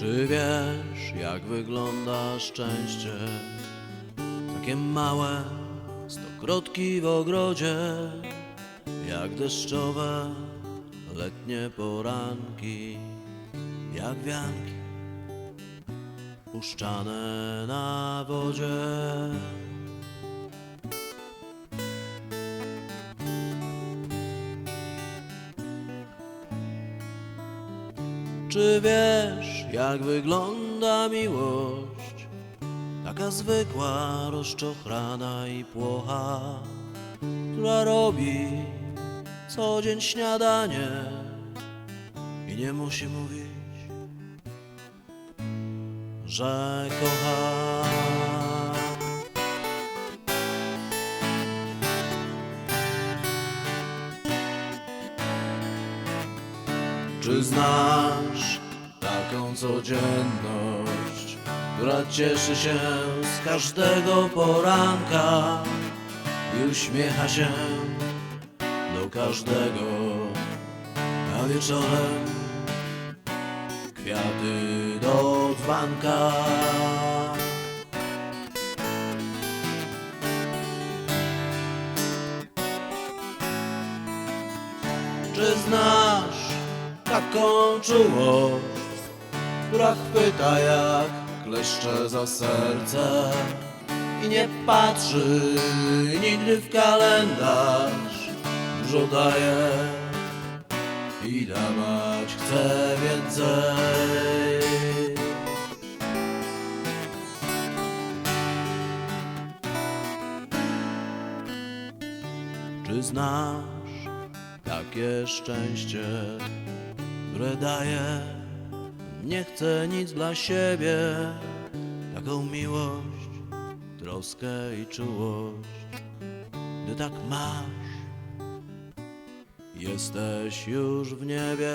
Czy wiesz, jak wygląda szczęście? Takie małe stokrotki w ogrodzie, jak deszczowe letnie poranki, jak wianki puszczane na wodzie. Czy wiesz, jak wygląda miłość? Taka zwykła, rozczochrana i płocha, która robi co dzień śniadanie i nie musi mówić, że kocha. Czy znasz taką codzienność, która cieszy się z każdego poranka i uśmiecha się do każdego, a wieczorem kwiaty do dzbanka. Czy znasz taką czułość, która chwyta jak kleszcze za serce i nie patrzy nigdy w kalendarz, dużo i dawać chce więcej. Czy znasz takie szczęście, które daje, nie chce nic dla siebie, taką miłość, troskę i czułość, gdy tak masz, jesteś już w niebie.